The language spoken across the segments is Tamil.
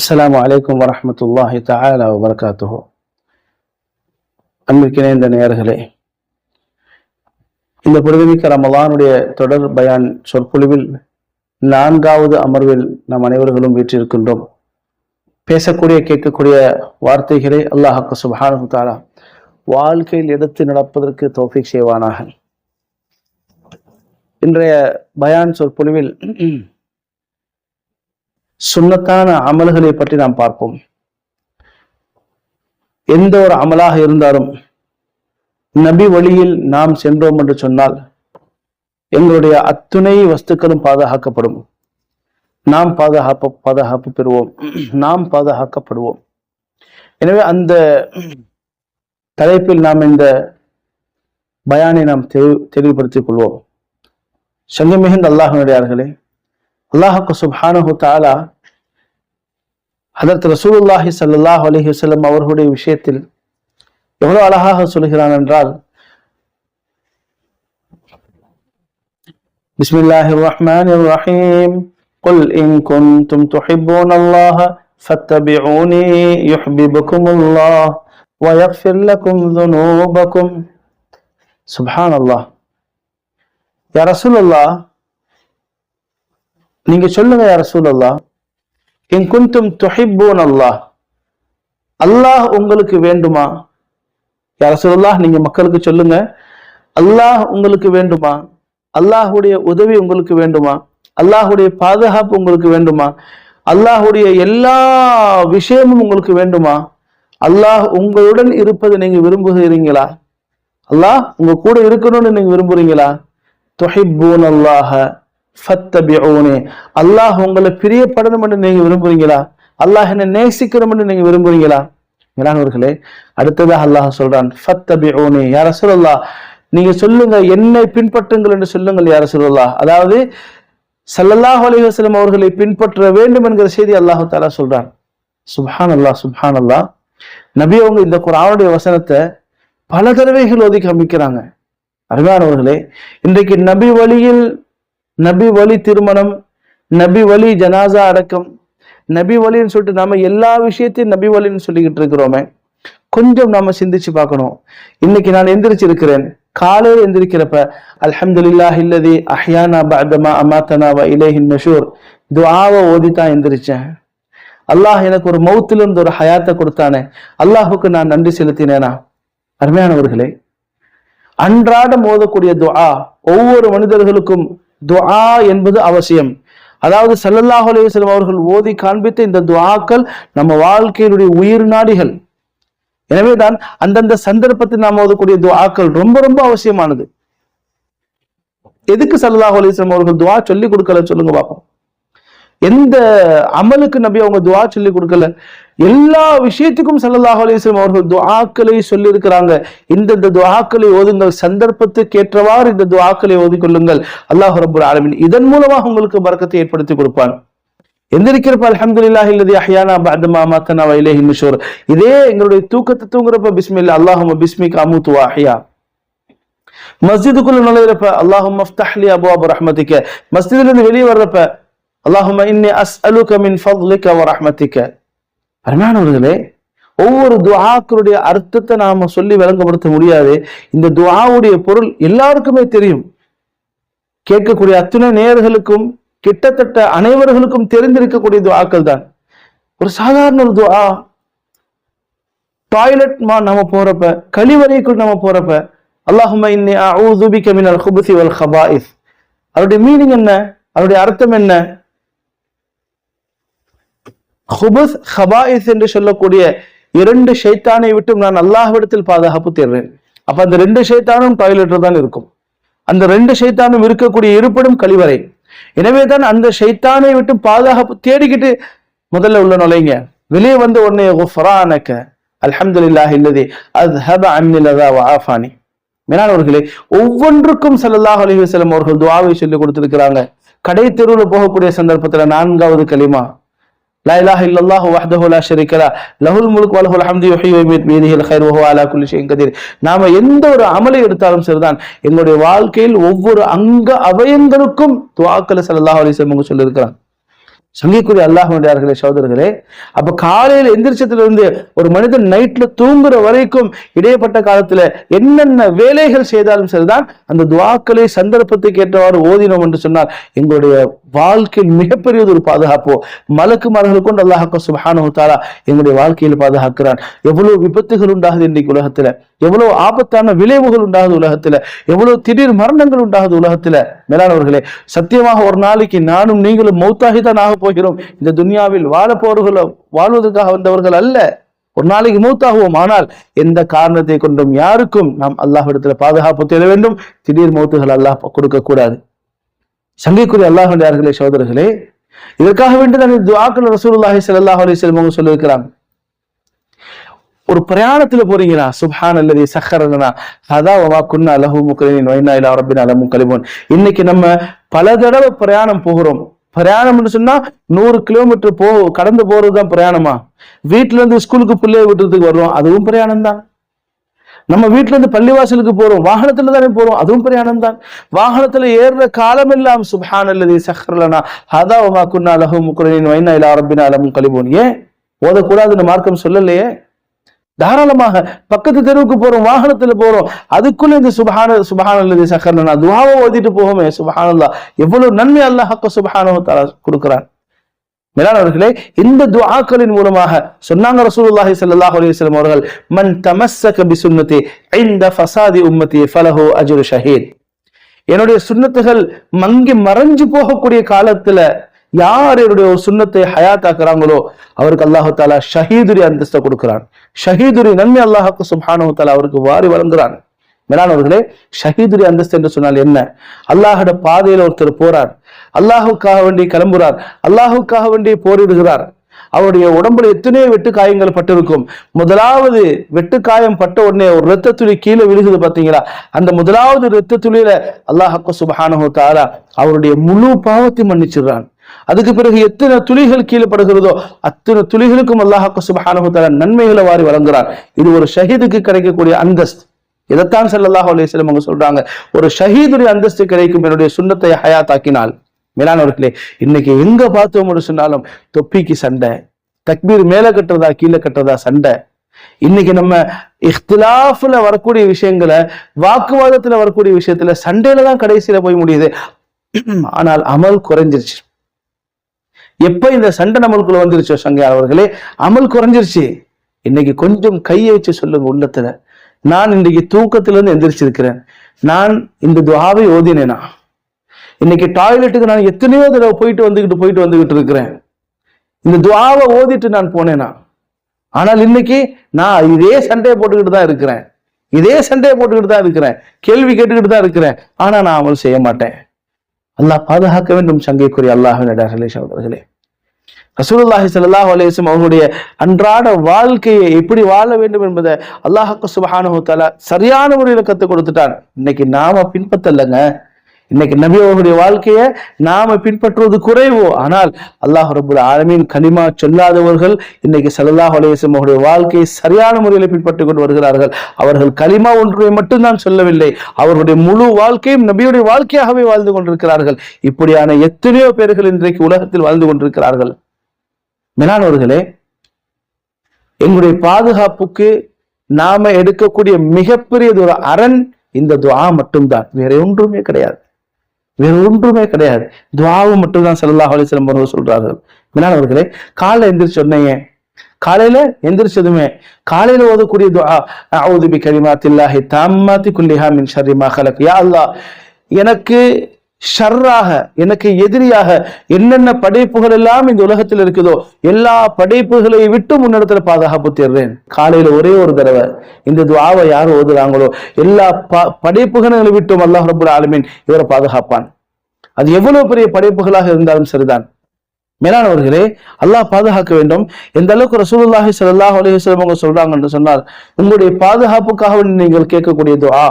அஸ்லாம் வலைக்கம் வரமத்துல்லாஹி தஆலா வபரகாத்துஹு. அன்பிற்கினே இந்த நேர்களே இந்த புரிதமிக்க ரமலானுடைய தொடர் பயான் சொற்பொழிவில் நான்காவது அமர்வில் நாம் அனைவர்களும் வீற்றிருக்கின்றோம். பேசக்கூடிய கேட்கக்கூடிய வார்த்தைகளை அல்லாஹாக்கு சுப்ஹானஹு தாலா வாழ்க்கையில் எடுத்து நடப்பதற்கு தோஃபிக் செய்வானாக. இன்றைய பயான் சொற்பொழிவில் சுண்ணத்தான அமல்களை பற்றி நாம் பார்ப்போம். எந்த ஒரு அமலாக இருந்தாலும் நபி வழியில் நாம் சென்றோம் என்று சொன்னால் எங்களுடைய அத்துணை வஸ்துக்களும் பாதுகாக்கப்படும். நாம் பாதுகாப்பு பாதுகாப்பு பெறுவோம். நாம் பாதுகாக்கப்படுவோம். எனவே அந்த தலைப்பில் நாம் இந்த பயானை நாம் தெளிவுபடுத்திக் கொள்வோம். சங்கமிகுந்த அல்லாஹ் நடிகார்களே அல்லாஹுக்கு சுப்ஹானஹு தாலா அதற்கு ரசூலுல்லாஹி ஸல்லல்லாஹு அலைஹி வஸல்லம் அவர்களுடைய விஷயத்தில் எவ்வளவு அழகாக சொல்கிறான் என்றால் பிஸ்மில்லாஹிர் ரஹ்மானிர் ரஹீம் قل إن كنتم تحبون الله فاتبعوني يحببكم الله ويغفر لكم ذنوبكم سبحان الله يا رسول الله நீங்க சொல்லுங்க யார சூழல்லா என் குந்தும் துஹிப்பூன் அல்லாஹ். அல்லாஹ் உங்களுக்கு வேண்டுமா? யார சூழல்லா நீங்க மக்களுக்கு சொல்லுங்க. அல்லாஹ் உங்களுக்கு வேண்டுமா? அல்லாஹுடைய உதவி உங்களுக்கு வேண்டுமா? அல்லாஹுடைய பாதுகாப்பு உங்களுக்கு வேண்டுமா? அல்லாஹுடைய எல்லா விஷயமும் உங்களுக்கு வேண்டுமா? அல்லாஹ் உங்களுடன் இருப்பதை நீங்க விரும்புகிறீங்களா? அல்லாஹ் உங்க கூட இருக்கணும்னு நீங்க விரும்புறீங்களா? துஹிப்பூன் அல்லாஹ. ஃபத்தபிஊனி. அல்லாஹ் உங்களை பிரியப்படணும் என்று நீங்க விரும்புறீங்களா? அல்லாஹ் என்ன நேசிக்கணும் என்று நீங்க விரும்புறீங்களா? மேலானவர்களே அடுத்ததாக அல்லாஹ் சொல்றான் ஃபத்தபிஊனி யார சொல்லல்லா நீங்க சொல்லுங்க என்னை பின்பற்றுங்கள் என்று சொல்லுங்கள் யார சொல்லல்லா அதாவது சல்லல்லாஹ் அலைஹி அவர்களை பின்பற்ற வேண்டும் என்கிற செய்தி அல்லாஹு தாலா சொல்றான். சுப்ஹான் அல்லாஹ் சுப்ஹான் அல்லாஹ் நபி அவங்க இந்த குரானுடைய வசனத்தை பல தடவைகள் ஒதுக்கி அமைக்கிறாங்க. அருமையானவர்களே இன்றைக்கு நபி வழியில் நபி வழி திருமணம் நபி வழி ஜனாசா அடக்கம். நபி வழின்னு சொல்லிட்டு நாம எல்லா விஷயத்தையும் நபி வழின்னு சொல்லிக்கிட்டு இருக்கிறோமே கொஞ்சம் நாம சிந்திச்சு பார்க்கணும். இன்னைக்கு நான் எந்திரிச்சிருக்கிறேன். காலையில் எந்திரிக்கிறப்ப அல்ஹம்துலில்லாஹ் இல்லதி அஹ்யானா பஅதமா அமாத்தனாவா இலேஹின் நஷூர். துவாவை ஓதி தான் எந்திரிச்சேன். அல்லாஹ் எனக்கு ஒரு மௌத்திலிருந்து ஒரு ஹயாத்தை கொடுத்தானே. அல்லாஹுக்கு நான் நன்றி செலுத்தினேனா? அருமையானவர்களே அன்றாடம் ஓதக்கூடிய துஆ ஒவ்வொரு மனிதர்களுக்கும் துஆ என்பது அவசியம். அதாவது சல்லல்லாஹு அலைஹி அவர்கள் ஓதி காண்பித்த இந்த துவாக்கள் நம்ம வாழ்க்கையினுடைய உயிர் நாடிகள். எனவே தான் அந்தந்த சந்தர்ப்பத்தில் நாம் ஓதக்கூடிய துவாக்கள் ரொம்ப ரொம்ப அவசியமானது. எதுக்கு சல்லல்லாஹு அலைஹி அவர்கள் துவா சொல்லி கொடுக்கல சொல்லுங்க பாப்போம். எந்த அமலுக்கு நபி அவங்க துவா சொல்லி கொடுக்கல? எல்லா விஷயத்துக்கும் சல்லல்லாஹ் அலிஸ்லம் அவர்கள் துவாக்களை சொல்லி இருக்கிறாங்க இந்த ஓதுங்கள் சந்தர்ப்பத்துக்கு ஏற்றவாறு இந்த துவாக்களை ஓதிக்கொள்ளுங்கள் அல்லாஹ் ரபுல் ஆலமின் இதன் மூலமாக உங்களுக்கு மறக்கத்தை ஏற்படுத்தி கொடுப்பான். எந்திரிக்கிறப்ப அல்ஹம்துலில்லாஹி இல்லதி அஹ்யானா பஅதமா மாத்தனா வ இலைஹி இதே எங்களுடைய தூக்கத்தை தூங்குறப்ப பிஸ்மில்லா அல்லாஹும்ம பிஸ்மிக அமுது வ அஹ்யா மஸ்ஜிதுக்குள்ள நுழையிறப்ப அல்லாஹும் அபு ரஹமதி ரஹ்மதிக்க மஸ்ஜிதுல இருந்து வெளியே வர்றப்ப அல்லாஹும இன்னி அஸ்அலுக மின் ஃபضلிக வ ரஹ்மதிக பரமானவர்களே ஒவ்வொரு துவாக்களுடைய அர்த்தத்தை நாம சொல்லி விளங்கப்படுத்த முடியாது. இந்த துவாவுடைய பொருள் எல்லாருக்குமே தெரியும். கேட்கக்கூடிய அத்துணை நேயர்களுக்கும் கிட்டத்தட்ட அனைவர்களுக்கும் தெரிந்திருக்கக்கூடிய துவாக்கள் தான். ஒரு சாதாரண ஒரு துவா டாய்லெட் மா நம்ம போறப்ப கழிவறைக்குள் நம்ம போறப்ப அல்லாஹும இன்னி அஊது பிக மினல் குபுசி வல் ஹபாயிஸ். அவருடைய மீனிங் என்ன? அவருடைய அர்த்தம் என்ன? ஹுபஸ் ஹபாயிஸ் என்று சொல்லக்கூடிய இரண்டு ஷைத்தானை விட்டும் நான் அல்லாஹ்விடத்தில் பாதுகாப்பு தேடுறேன். அப்ப அந்த ரெண்டு ஷைத்தானும் டாய்லெட்டில் தான் இருக்கும். அந்த ரெண்டு ஷைத்தானும் இருக்கக்கூடிய இருப்பிடம் கழிவறை. எனவே தான் அந்த ஷைத்தானை விட்டு பாதுகாப்பு தேடிக்கிட்டு முதல்ல உள்ள நுழைங்க. வெளியே வந்த உடனே ஃபரானக்க அல்ஹம்துலில்லாஹி இல்லதி அஸ்ஹப அன்னி லதா வ ஆஃபானி. மேலானவர்களே ஒவ்வொன்றுக்கும் ஸல்லல்லாஹு அலைஹி வஸல்லம் அவர்கள் துஆவை சொல்லி கொடுத்திருக்கிறாங்க. கடை தெருவில் போகக்கூடிய சந்தர்ப்பத்தில் நான்காவது கலிமா لا இலாஹ இல்லல்லாஹு الله وحده لا شريك له. له الملك وله الحمد يحيي ويميت بيده الخير وهو على كل شيء قدير. நாம எந்த ஒரு அமலை எடுத்தாலும் சரிதான். எங்களுடைய வாழ்க்கையில் ஒவ்வொரு அங்க அவயங்களுக்கும் துவாக்கல ஸல்லல்லாஹு அலைஹி அவங்க சொல்லியிருக்கிறாங்க. சங்கிக்குரிய அல்லாஹுடையார்களே சகோதரர்களே அப்ப காலையில எந்திரிச்சத்திலிருந்து ஒரு மனிதன் நைட்ல தூங்குற வரைக்கும் இடையப்பட்ட காலத்துல என்னென்ன வேலைகள் செய்தாலும் சரிதான். அந்த துவாக்களை சந்தர்ப்பத்துக்கு ஏற்றவாறு ஓதினோம் என்று சொன்னால் எங்களுடைய வாழ்க்கையில் மிகப்பெரியது ஒரு பாதுகாப்போ. மலக்கு மரங்கள் கொண்டு அல்லாஹாக்க சுபானு தாலா எங்களுடைய வாழ்க்கையில் பாதுகாக்கிறான். எவ்வளவு விபத்துகள் உண்டாகுது இன்னைக்கு உலகத்துல. எவ்வளவு ஆபத்தான விளைவுகள் உண்டாகுது உலகத்துல. எவ்வளவு திடீர் மரணங்கள் உண்டாகுது உலகத்துல. மேலானவர்களே சத்தியமாக ஒரு நாளைக்கு நானும் நீங்களும் மௌத்தாகி தான் ஆக போகிறோம். இந்த துனியாவில் வாழ போறவர்களோ வாழ்வதற்காக வந்தவர்கள் அல்ல. ஒரு நாளைக்கு மூத்தாகுவோம். ஆனால் எந்த காரணத்தை கொண்டும் யாருக்கும் நாம் அல்லாஹ் இடத்துல பாதுகாப்பு தேட வேண்டும். திடீர் மௌத்துகள் அல்லாஹ் கொடுக்க கூடாது சங்கைக்குரிய அல்லாஹுடையார்களே சோதரர்களே இதற்காக வேண்டி தான் துவாக்கள் ரசூல்லாஹி சல்லாஹ் அலைஹி வஸல்லம் அவங்க சொல்லியிருக்கிறாங்க. ஒரு பிரயாணத்துல போறீங்களா? சுப்ஹான் அல்லது சஹரனா அதா வமா குன்னா அலஹு முக்ரினின் வைனா இலா ரப்பினா லமும் கலிபோன் இன்னைக்கு நம்ம பல தடவை பிரயாணம் போகிறோம். பிரயாணம்னு சொன்னா நூறு கிலோமீட்டர் போ கடந்து போறதுதான் பிரயாணமா? வீட்டுல இருந்து ஸ்கூலுக்கு பிள்ளைய விட்டுறதுக்கு வர்றோம் அதுவும் பிரயாணம் தான் நம்ம வீட்டுல இருந்து பள்ளிவாசலுக்கு போறோம் வாகனத்துல தானே போறோம் அதுவும் பிரயாணம் தான் வாகனத்துல ஏறுற காலம் எல்லாம் சுப்ஹான் அல்லது சஹர்லனா ஹதா உமா குன்னா லஹு முக்குரின் வைனா இலா ரப்பினா அலமும் கலிபூன் ஏன்? ஓதக்கூடாதுன்னு மார்க்கம் சொல்லலையே? தாராளமாக பக்கத்து தெருவுக்கு போறோம் வாகனத்துல போறோம் அதுக்குள்ள இந்த சுபஹான சுபஹான அல்லது சக்கரனா துவாவை ஓதிட்டு போகுமே சுபஹானல்லா. எவ்வளவு நன்மை அல்லாஹ் சுபஹானோ தலா கொடுக்கிறான். மேலானவர்களே இந்த துவாக்களின் மூலமாக சொன்னாங்க ரசூலுல்லாஹி ஸல்லல்லாஹு அலைஹி வஸல்லம் அவர்கள் மன் தமஸ்ஸக பி சுன்னதி இந்த ஃபசாதி உம்மதி ஃபலஹு அஜ்ரு ஷஹீத். என்னுடைய சுன்னத்துகள் மங்கி மறைஞ்சு போகக்கூடிய காலத்துல யார் என்னுடைய ஒரு சுண்ணத்தை ஹயாத்தாக்குறாங்களோ அவருக்கு அல்லாஹு தாலா ஷஹீதுரி அந்தஸ்தை கொடுக்குறான். ஷஹீதுரி நன்மை அல்லாஹுக்கு சுபானு தாலா அவருக்கு வாரி வழங்குறான். மேலானவர்களே ஷஹீதுரி அந்தஸ்து என்று சொன்னால் என்ன? அல்லாஹோட பாதையில ஒருத்தர் போறார். அல்லாஹுக்காக வேண்டி கிளம்புறார். அல்லாஹுக்காக வேண்டி போரிடுகிறார். அவருடைய உடம்புல எத்தனையோ வெட்டு காயங்கள் பட்டிருக்கும். முதலாவது வெட்டு காயம் பட்ட உடனே ஒரு ரத்த துளி கீழே விழுகுது பாத்தீங்களா அந்த முதலாவது ரத்த துளியில அல்லாஹக்கு சுபஹானஹு தாரா அவருடைய முழு பாவத்தை மன்னிச்சிடுறான். அதுக்கு பிறகு எத்தனை துளிகள் கீழே படுகிறதோ அத்தனை துளிகளுக்கும் அல்லாஹாக்கு சுபஹானஹு தாரா நன்மைகளை வாரி வழங்குறார். இது ஒரு ஷஹீதுக்கு கிடைக்கக்கூடிய அந்தஸ்து. இதைத்தான் செல்லல்லாஹ் அலையம் அவங்க சொல்றாங்க. ஒரு ஷஹீதுடைய அந்தஸ்து கிடைக்கும். என்னுடைய சுண்ணத்தை ஹயாத்தாக்கினால் மேலானவர்களே இன்னைக்கு எங்க பார்த்தோம் சொன்னாலும் தொப்பிக்கு சண்டை தக்பீர் மேல கட்டுறதா கீழே கட்டுறதா சண்டை. இன்னைக்கு நம்ம இஹ்திலாஃபில் வரக்கூடிய விஷயங்களை வாக்குவாதத்துல வரக்கூடிய விஷயத்துல சண்டையில தான் கடைசியில போய் முடியுது. ஆனால் அமல் குறைஞ்சிருச்சு. எப்ப இந்த சண்டை நம்மளுக்குள்ள வந்துருச்சோ சங்கையார் அவர்களே அமல் குறைஞ்சிருச்சு. இன்னைக்கு கொஞ்சம் கையை வச்சு சொல்லுங்க உள்ளத்துல. நான் இன்றைக்கு தூக்கத்துல இருந்து எந்திரிச்சிருக்கிறேன். நான் இந்த துவாவை ஓதினேனா? இன்னைக்கு டாய்லெட்டுக்கு நான் எத்தனையோ தடவை போயிட்டு வந்துக்கிட்டு போயிட்டு வந்துகிட்டு இருக்கிறேன். இந்த துவாவை ஓதிட்டு நான் போனேனா? ஆனால் இன்னைக்கு நான் இதே சண்டையை போட்டுக்கிட்டு தான் இருக்கிறேன். இதே சண்டையை போட்டுக்கிட்டு தான் இருக்கிறேன். கேள்வி கேட்டுக்கிட்டு தான் இருக்கிறேன். ஆனால் நான் அமல் செய்ய மாட்டேன். அல்லாஹ் பாதுகாக்க வேண்டும் சங்கைக்குரிய அல்லாஹின் இடர்களே ரசூலுல்லாஹி ஸல்லல்லாஹு அலேசம் அவர்களுடைய அன்றாட வாழ்க்கையை எப்படி வாழ வேண்டும் என்பதை அல்லாஹ்க்கு சுபஹானு தலா சரியான முறையில் கற்றுக் கொடுத்துட்டான். இன்னைக்கு நாம பின்பற்றலைங்க. இன்னைக்கு நபி அவர்களுடைய வாழ்க்கையை நாம பின்பற்றுவது குறைவோ? ஆனால் அல்லாஹ் ரபுல் ஆலமின் கனிமா சொல்லாதவர்கள் இன்னைக்கு சல்லாஹ் அலேசம் அவருடைய வாழ்க்கையை சரியான முறையில் பின்பற்றி கொண்டு வருகிறார்கள். அவர்கள் கலிமா ஒன்றை மட்டும்தான் சொல்லவில்லை. அவர்களுடைய முழு வாழ்க்கையும் நபியுடைய வாழ்க்கையாகவே வாழ்ந்து கொண்டிருக்கிறார்கள். இப்படியான எத்தனையோ பேர்கள் இன்றைக்கு உலகத்தில் வாழ்ந்து கொண்டிருக்கிறார்கள். மேலானவர்களே எங்களுடைய பாதுகாப்புக்கு நாம எடுக்கக்கூடிய மிகப்பெரியது ஒரு அரண் இந்த துவா மட்டும்தான். வேற ஒன்றுமே கிடையாது. வேற ஒன்றுமே கிடையாது. துவாவும் மட்டும்தான் சல்லாஹ் அலிஸ்லம் அவர்கள் சொல்றார்கள். மேலானவர்களே காலைல எந்திரிச்சு சொன்னீங்க காலையில எந்திரிச்சதுமே காலையில ஓதக்கூடிய துவா அவுது பி கலிமாத்தில்லாஹி தாம்மாத்தி குல்லிஹா மின் ஷரிமா மா ஹலக் யா அல்லாஹ் எனக்கு ஷர்ராக எனக்கு எதிரியாக என்னென்ன படைப்புகள் எல்லாம் இந்த உலகத்தில் இருக்குதோ எல்லா படைப்புகளை விட்டு முன்னிடத்துல பாதுகாப்பு தேர்றேன் காலையில ஒரே ஒரு தடவை இந்த துவாவை யார் ஓதுறாங்களோ எல்லா ப படைப்புகளை விட்டும் அல்லாஹ் ரபுல் ஆலமீன் இவரை பாதுகாப்பான். அது எவ்வளவு பெரிய படைப்புகளாக இருந்தாலும் சரிதான். மேலானவர்களே அல்லாஹ் பாதுகாக்க வேண்டும் எந்த அளவுக்கு ரசூலுல்லாஹி ஸல்லல்லாஹு அலைஹி வஸல்லம் அவங்க சொல்றாங்கன்னு சொன்னால் உங்களுடைய பாதுகாப்புக்காக வேண்டி நீங்கள் கேட்கக்கூடிய துஆ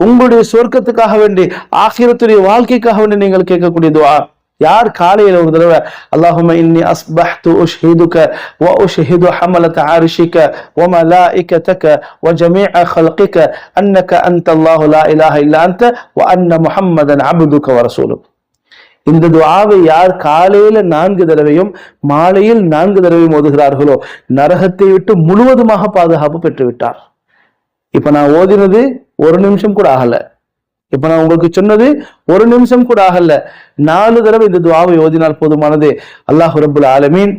உங்களுடைய சொர்க்கத்துக்காக வேண்டி ஆகிரத்துடைய வாழ்க்கைக்காக வேண்டி நீங்கள் கேட்கக்கூடிய துஆ யார் காலையில ஒரு தடவை அல்லாஹும இன்னி அஸ்பஹ்து உஷ்ஹிதுக வ உஷ்ஹிது ஹமலத அர்ஷிக வ மலாயிகதக வ ஜமீஅ خلقك انك انت الله لا اله الا انت وان محمدا عبدك ورسولك இந்த துவாவை யார் காலையில நான்கு தடவையும் மாலையில் நான்கு தடவையும் ஓதுகிறார்களோ நரகத்தை விட்டு முழுவதுமாக பாதுகாப்பு பெற்றுவிட்டார். இப்ப நான் ஓதினது ஒரு நிமிஷம் கூட ஆகல. இப்ப நான் உங்களுக்கு சொன்னது ஒரு நிமிஷம் கூட ஆகல. நாலு தடவை இந்த துவாவை ஓதினால் போதுமானது. அல்லாஹ் ரபுல் ஆலமீன்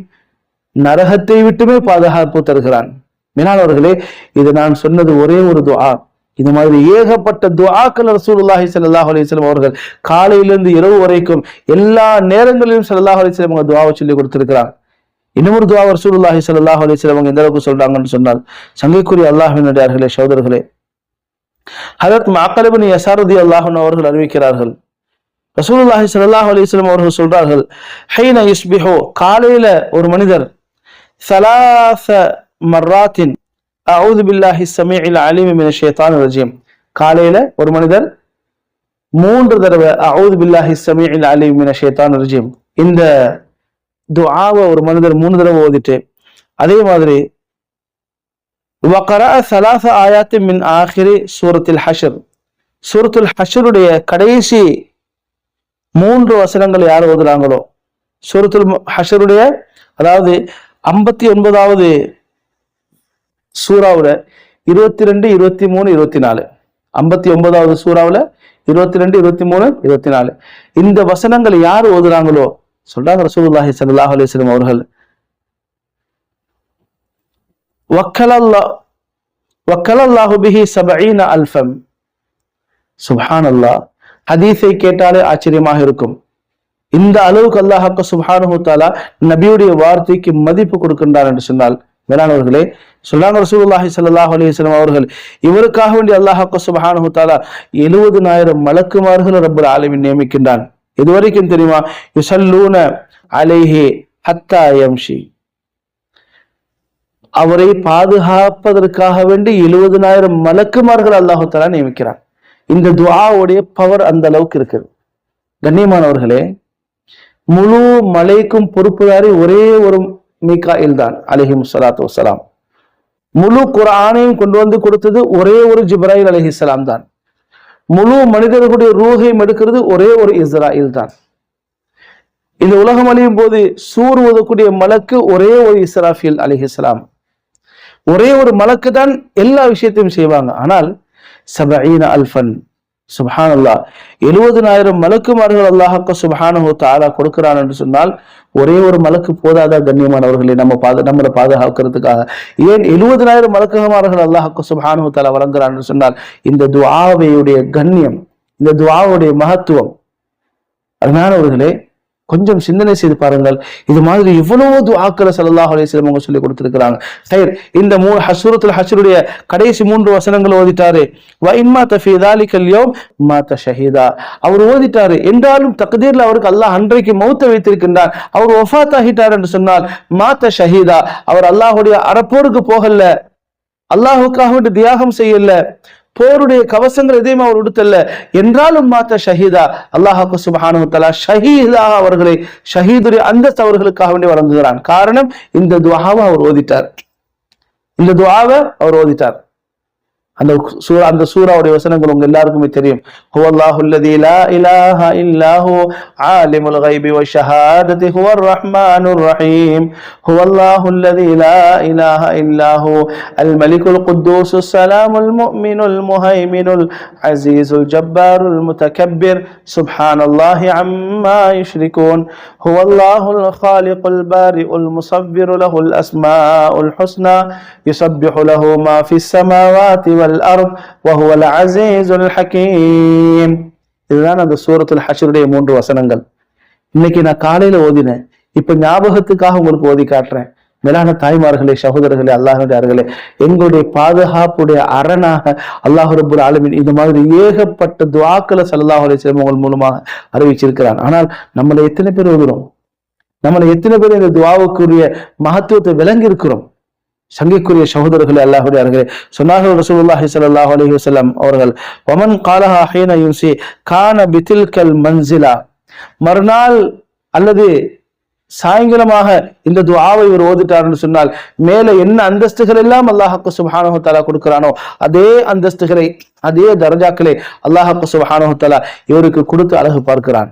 நரகத்தை விட்டுமே பாதுகாப்பு தருகிறான். மீனானவர்களே இது நான் சொன்னது ஒரே ஒரு துவா இந்த மாதிரி ஏகப்பட்ட துவாக்கள் ரசூலுல்லாஹி சல்லாஹ் அலிஸ்லாம் அவர்கள் காலையிலிருந்து இரவு வரைக்கும் எல்லா நேரங்களிலும் சல்லாஹ் அலிஸ்லாம் அவங்க துவாவை சொல்லி கொடுத்திருக்கிறாங்க இன்னமொரு துவா ரசூலுல்லாஹி சல்லாஹ் அலிஸ்லாம் அவங்க எந்த அளவுக்கு சொல்றாங்கன்னு சொன்னால் சங்கைக்குரிய அல்லாஹினுடையார்களே சோதர்களே ஹரத் மாக்கலபின் யசாரதி அல்லாஹன் அவர்கள் அறிவிக்கிறார்கள். ரசூலுல்லாஹி சல்லாஹ் அலிஸ்லாம் அவர்கள் சொல்றார்கள் ஹைன இஸ்பிஹோ காலையில ஒரு மனிதர் சலாச மர்ராத்தின் அவுது பில்லாஹி சமீஇல் அலீம் மின ஷைத்தான் ரஜீம் காலையில ஒரு மனிதர் மூன்று தடவை அவுது பில்லாஹி சமீஇல் அலீம் மின ஷைத்தான் ரஜீம் இந்த துஆவை ஒரு மனிதர் மூணு தடவை ஓதிட்டு அதே மாதிரி வக்கரா சலாச ஆயாத்து மின் ஆஹிரி சூரத்தில் ஹஷர். சூரத்துல் ஹஷருடைய கடைசி மூன்று வசனங்கள் யார் ஓதுறாங்களோ? சூரத்துல் ஹஷருடைய அதாவது ஐம்பத்தி ஒன்பதாவது சூறாவில் இருபத்தி ரெண்டு இருபத்தி மூணு இருபத்தி நாலு ஐம்பத்தி ஒன்பதாவது சூறாவில் இருபத்தி ரெண்டு இருபத்தி மூணு இருபத்தி நாலு இந்த வசனங்கள் யார் ஓதுறாங்களோ? சொல்றாங்க ரசூல்லாஹி சல்லாஹ் அலிஸ்லம் அவர்கள். வக்கலல்லா வக்கலல்லாஹு பிஹி சபஈன அல்ஃபம். சுப்ஹான் அல்லாஹ் ஹதீஸை கேட்டாலே ஆச்சரியமாக இருக்கும். இந்த அளவுக்கு அல்லாஹாக்க சுப்ஹானஹு தாலா நபியுடைய வார்த்தைக்கு மதிப்பு கொடுக்கின்றார் என்று சொன்னால் மேலானவர்களே சொல்றாங்க ரசூல்லாஹி சல்லாஹ் அலிஸ்லாம் அவர்கள் இவருக்காக வேண்டி அல்லாஹாக்க சுபஹானு தாலா எழுபதுனாயிரம் மலக்குமார்கள் ரப்பர் ஆலமீன் நியமிக்கின்றான். இதுவரைக்கும் தெரியுமா? யுசல்லூன அலைஹி ஹத்தா யம்ஷி. அவரை பாதுகாப்பதற்காக வேண்டி எழுபதுனாயிரம் மலக்குமார்கள் அல்லாஹு தாலா நியமிக்கிறான். இந்த துவாவுடைய பவர் அந்த அளவுக்கு இருக்குது. கண்ணியமானவர்களே முழு மலைக்கும் பொறுப்புதாரி ஒரே ஒரு மீகாயில் தான் அலிஹிம் சலாத்து வலாம் முழு குரானையும் கொண்டு வந்து கொடுத்தது ஒரே ஒரு ஜிப்ராயில் அலிஹிஸ்லாம் தான் முழு மனிதர்களுடைய ரூகையும் எடுக்கிறது ஒரே ஒரு இஸ்ராயில் தான் இந்த உலகம் அழியும் போது சூர் ஓதக்கூடிய மலக்கு ஒரே ஒரு இஸ்ராஃபில் அலிஹிஸ்லாம் ஒரே ஒரு மலக்கு தான் எல்லா விஷயத்தையும் செய்வாங்க. ஆனால் சபீன அல்ஃபன் சுபஹானல்லா எழுபதனாயிரம் மலக்குமார்கள் அல்லாஹாக்க சுபஹானு தாலா கொடுக்கிறான் என்று சொன்னால் ஒரே ஒரு மலக்கு போதாதா கண்ணியமானவர்களை நம்ம பாது நம்மளை பாதுகாக்கிறதுக்காக? ஏன் எழுபதனாயிரம் மலக்குமார்கள் அல்லாஹாக்க சுபஹானு தாலா வழங்குறான் என்று சொன்னால் இந்த துவாவையுடைய கண்ணியம் இந்த துவாவுடைய மகத்துவம். அருமையானவர்களே கொஞ்சம் சிந்தனை செய்து பாருங்கள். இது மாதிரி இவ்வளவு துஆக்களை சல்லாஹ் அலிஸ்லம் அவங்க சொல்லி கொடுத்துருக்கிறாங்க. சரி இந்த மூ ஹசூரத்துல் ஹஷருடைய கடைசி மூன்று வசனங்கள் ஓதிட்டாரு. வ இம்மா தஃபி தாலிகல் மாத ஷஹீதா. அவர் ஓதிட்டாரு. என்றாலும் தக்தீர்ல அவருக்கு அல்லாஹ் அன்றைக்கு மௌத்த வைத்திருக்கின்றார். அவர் ஒஃபாத் ஆகிட்டார் என்று சொன்னால் மாத்த ஷஹீதா. அவர் அல்லாஹுடைய அறப்போருக்கு போகல. அல்லாஹுக்காக தியாகம் செய்யல. போருடைய கவசங்கள் எதையும் அவர் உடுத்தல்ல. என்றாலும் மாத்த ஷஹீதா அல்லாஹாக்கு சுபஹானு தலா ஷஹீதா அவர்களை ஷஹீதுடைய அந்தஸ்து அவர்களுக்காக வேண்டி வழங்குகிறான். காரணம் இந்த துவாவை அவர் ஓதிட்டார். இந்த துவாவை அவர் ஓதிட்டார். அந்த சூரா அந்த சூராவுடைய வசனங்கள் உங்க எல்லாருக்குமே தெரியும் ஹுவல்லாஹு அல்லதி லா இலாஹ இல்லாஹு ஆலிமுல் கைபி வஷஹாததி ஹுவர் ரஹ்மானுர் ரஹீம் ஹுவல்லாஹு அல்லதி லா இலாஹ இல்லாஹு அல் மலிகுல் குத்தூஸ் சலாமுல் முஃமினுல் முஹைமினுல் அஸீஸுல் ஜப்பாருல் முதக்கப்பிர் சுப்ஹானல்லாஹி அம்மா யுஷ்ரிகூன் ஹுவல்லாஹுல் காலிகுல் பாரிஉல் முஸவ்விரு லஹுல் அஸ்மாஉல் ஹுஸ்னா யுஸப்பிஹு லஹு மா ஃபிஸ் ஸமாவாதி والأرض وهو العزيز الحكيم இதுதான் அந்த சூரத்துல் ஹஷருடைய மூன்று வசனங்கள் இன்னைக்கு நான் காலையில ஓதினேன் இப்ப ஞாபகத்துக்காக உங்களுக்கு ஓதி காட்டுறேன் மேலான தாய்மார்களே சகோதரர்களே அல்லாஹர்களே எங்களுடைய பாதுகாப்புடைய அரணாக அல்லாஹ் ரபுல் ஆலமின் இந்த மாதிரி ஏகப்பட்ட துவாக்களை சல்லாஹ் அலிஸ்லாம் மூலமாக அறிவிச்சிருக்கிறான் ஆனால் நம்மளை எத்தனை பேர் ஓதுறோம் நம்மளை எத்தனை பேர் இந்த துவாவுக்குரிய மகத்துவத்தை விளங்கி இருக்கிறோம் சங்கைக்குரிய சகோதரர்களே அல்லாஹுடையார்களே சொன்னார்கள் ரசூலுல்லாஹி ஸல்லல்லாஹு அலைஹி வஸல்லம் அவர்கள் வமன் காலஹா ஹீன யுன்சி கான பிதில்கல் மன்சிலா. மறுநாள் அல்லது சாயங்காலமாக இந்த துஆவை இவர் ஓதிட்டார்னு சொன்னால் மேல என்ன அந்தஸ்துகள் எல்லாம் அல்லாஹாக்கு சுபஹானஹு தஆலா கொடுக்கிறானோ அதே அந்தஸ்துகளை அதே தரஜாக்களை அல்லாஹாக்கு சுபஹானஹு தஆலா இவருக்கு கொடுத்து அழகு பார்க்கிறான்.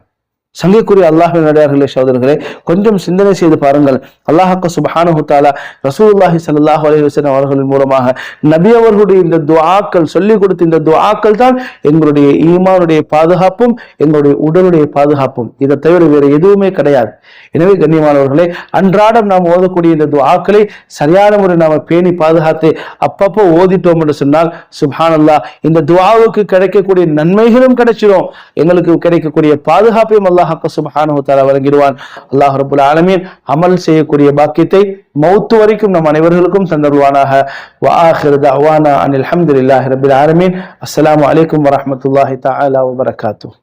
சங்கைக்குரிய அல்லாஹின் நடிகார்களே சோதரர்களே கொஞ்சம் சிந்தனை செய்து பாருங்கள். அல்லாஹாக்கு சுபஹானஹு தாலா ரசூலுல்லாஹி ஸல்லல்லாஹு அலைஹி அவர்களின் மூலமாக நபி அவர்களுடைய இந்த துவாக்கள் சொல்லிக் கொடுத்த இந்த துவாக்கள் தான் எங்களுடைய ஈமானுடைய பாதுகாப்பும் எங்களுடைய உடலுடைய பாதுகாப்பும். இதை தவிர வேறு எதுவுமே கிடையாது. எனவே கண்ணியமானவர்களே அன்றாடம் நாம் ஓதக்கூடிய இந்த துவாக்களை சரியான முறை நாம பேணி பாதுகாத்து அப்பப்போ ஓதிட்டோம் என்று சொன்னால் சுப்ஹானல்லாஹ் இந்த துவாவுக்கு கிடைக்கக்கூடிய நன்மைகளும் கிடைச்சிடும் எங்களுக்கு கிடைக்கக்கூடிய பாதுகாப்பையும் அல்லா சுப்ஹானஹு தஆலா வழங்கிடுவான். அல்லாஹ் ரபுல் ஆலமீன் அமல் செய்யக்கூடிய பாக்கியத்தை மௌத்து வரைக்கும் நம் அனைவர்களுக்கும் தந்தருவானாக வஆஹிரு தஅவானா அனில் ஹம்துலில்லாஹி ரபில் ஆலமீன். அஸ்ஸலாமு அலைக்கும் வரஹ்மத்துல்லாஹி தஆலா வபரகாத்துஹு.